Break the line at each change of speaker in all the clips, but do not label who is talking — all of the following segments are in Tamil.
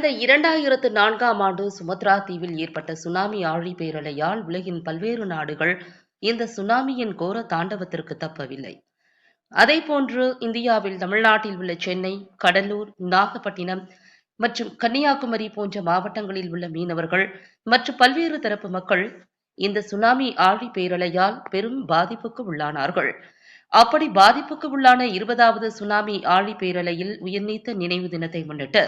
கடந்த இரண்டாயிரத்து நான்காம் ஆண்டு சுமத்ரா தீவில் ஏற்பட்ட சுனாமி ஆழி பேரலையால் உலகின் பல்வேறு நாடுகள் இந்த சுனாமியின் கோர தாண்டவத்திற்கு தப்பவில்லை. அதேபோன்று இந்தியாவில் தமிழ்நாட்டில் உள்ள சென்னை கடலூர் நாகப்பட்டினம் மற்றும் கன்னியாகுமரி போன்ற மாவட்டங்களில் உள்ள மீனவர்கள் மற்றும் பல்வேறு தரப்பு மக்கள் இந்த சுனாமி ஆழி பேரலையால் பெரும் பாதிப்புக்கு உள்ளானார்கள். அப்படி பாதிப்புக்கு உள்ளான இருபதாவது சுனாமி ஆழி பேரலையில் உயிர்நீத்த நினைவு தினத்தை முன்னிட்டு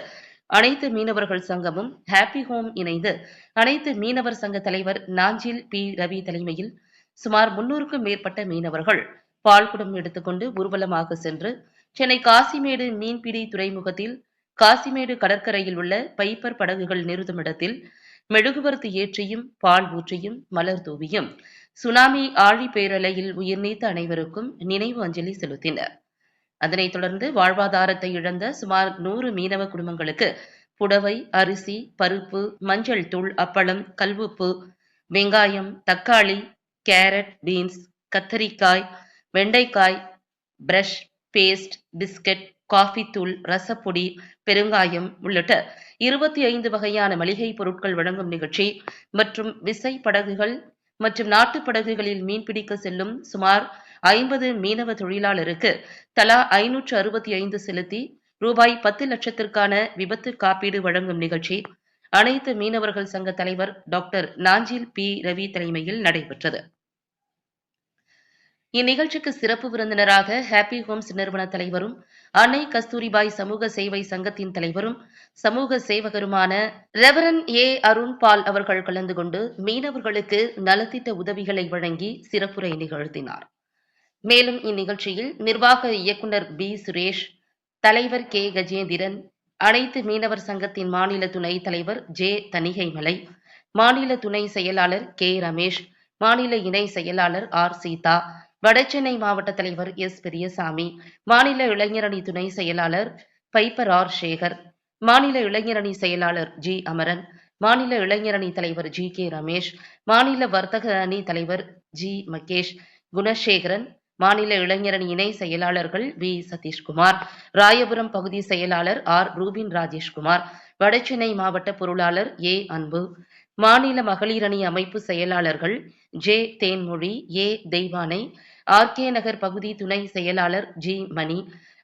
அனைத்து மீனவர்கள் சங்கமும் ஹாப்பி ஹோம் இணைந்து அனைத்து மீனவர் சங்க தலைவர் நாஞ்சில் பி. ரவி தலைமையில் சுமார் முன்னூறுக்கும் மேற்பட்ட மீனவர்கள் பால்குடம் எடுத்துக்கொண்டு ஊர்வலமாக சென்று சென்னை காசிமேடு மீன்பிடி துறைமுகத்தில் காசிமேடு கடற்கரையில் உள்ள பைப்பர் படகுகள் நிறுத்தும் இடத்தில் மெழுகுவர்த்தி ஏற்றியும் பால் ஊற்றியும் மலர் தூவியும் சுனாமி ஆழி பேரலையில் உயிர்நீத்த அனைவருக்கும் நினைவு அஞ்சலி செலுத்தினர். அதனைத் தொடர்ந்து வாழ்வாதாரத்தை இழந்த சுமார் நூறு மீனவ குடும்பங்களுக்கு புடவை அரிசி பருப்பு மஞ்சள் தூள் அப்பளம் கல்வுப்பு வெங்காயம் தக்காளி கேரட் பீன்ஸ் கத்தரிக்காய் வெண்டைக்காய் பிரஷ் பேஸ்ட் பிஸ்கட் காஃபி தூள் ரசப்பொடி பெருங்காயம் உள்ளிட்ட இருபத்தி ஐந்து வகையான மளிகை பொருட்கள் வழங்கும் நிகழ்ச்சி மற்றும் விசை படகுகள் மற்றும் நாட்டு படகுகளில் மீன்பிடிக்க செல்லும் சுமார் ஐம்பது மீனவ தொழிலாளருக்கு தலா ஐநூற்று அறுபத்தி ஐந்து செலுத்தி ரூபாய் பத்து லட்சத்திற்கான விபத்து காப்பீடு வழங்கும் நிகழ்ச்சி அனைத்து மீனவர்கள் சங்க தலைவர் டாக்டர் நாஞ்சில் பி ரவி தலைமையில் நடைபெற்றது. இந்நிகழ்ச்சிக்கு சிறப்பு விருந்தினராக ஹாப்பி ஹோம்ஸ் நிறுவன தலைவரும் அன்னை கஸ்தூரிபாய் சமூக சேவை சங்கத்தின் தலைவரும் சமூக சேவகருமான ரெவரன் ஏ அருண் பால் அவர்கள் கலந்து கொண்டு மீனவர்களுக்கு நலத்திட்ட உதவிகளை வழங்கி சிறப்புரை நிகழ்த்தினார். மேலும் இந்நிகழ்ச்சியில் நிர்வாக இயக்குனர் பி. சுரேஷ் தலைவர் கே. கஜேந்திரன் அனைத்து மீனவர் சங்கத்தின் மாநில துணை தலைவர் ஜே. தணிகைமலை மாநில துணை செயலாளர் கே. ரமேஷ் மாநில இணை செயலாளர் ஆர். சீதா வடசென்னை மாவட்ட தலைவர் எஸ். பெரியசாமி மாநில இளைஞரணி துணை செயலாளர் பைப்பர் ஆர். சேகர் மாநில இளைஞரணி செயலாளர் ஜி. அமரன் மாநில இளைஞரணி தலைவர் ஜி. கே. ரமேஷ் மாநில வர்த்தக அணி தலைவர் ஜி. மகேஷ் குணசேகரன் மாநில இளைஞரணி இணை செயலாளர்கள் வி. சதீஷ்குமார் ராயபுரம் பகுதி செயலாளர் ஆர். ரூபின் ராஜேஷ்குமார் வடசென்னை மாவட்ட பொருளாளர் ஏ. அன்பு மாநில மகளிர் அணி அமைப்பு செயலாளர்கள் J. Thenmozhi A. Deivanai R. K. Nagar பகுதி துணை செயலாளர் ஜி. மணி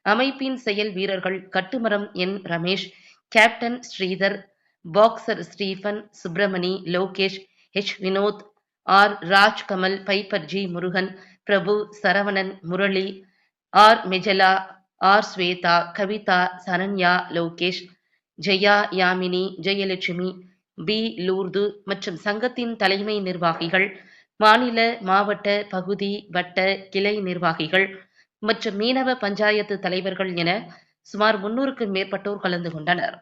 அமைப்பின் செயல் வீரர்கள் கட்டுமரம் N. Ramesh captain Sridhar boxer Stephen Subramani Lokesh H Vinod R. Rajkamal piper G. Murugan Prabhu Saravanan Murali R. Mejala R. Swetha Kavitha Saranya Lokesh Jaya Yamini Jayalakshmi P. Lourdu மற்றும் சங்கத்தின் தலைமை நிர்வாகிகள் மாநில மாவட்ட பகுதி வட்ட கிளை நிர்வாகிகள் மற்றும் மீனவ பஞ்சாயத்து தலைவர்கள் என சுமார் முன்னூறுக்கும் மேற்பட்டோர் கலந்து கொண்டனர்.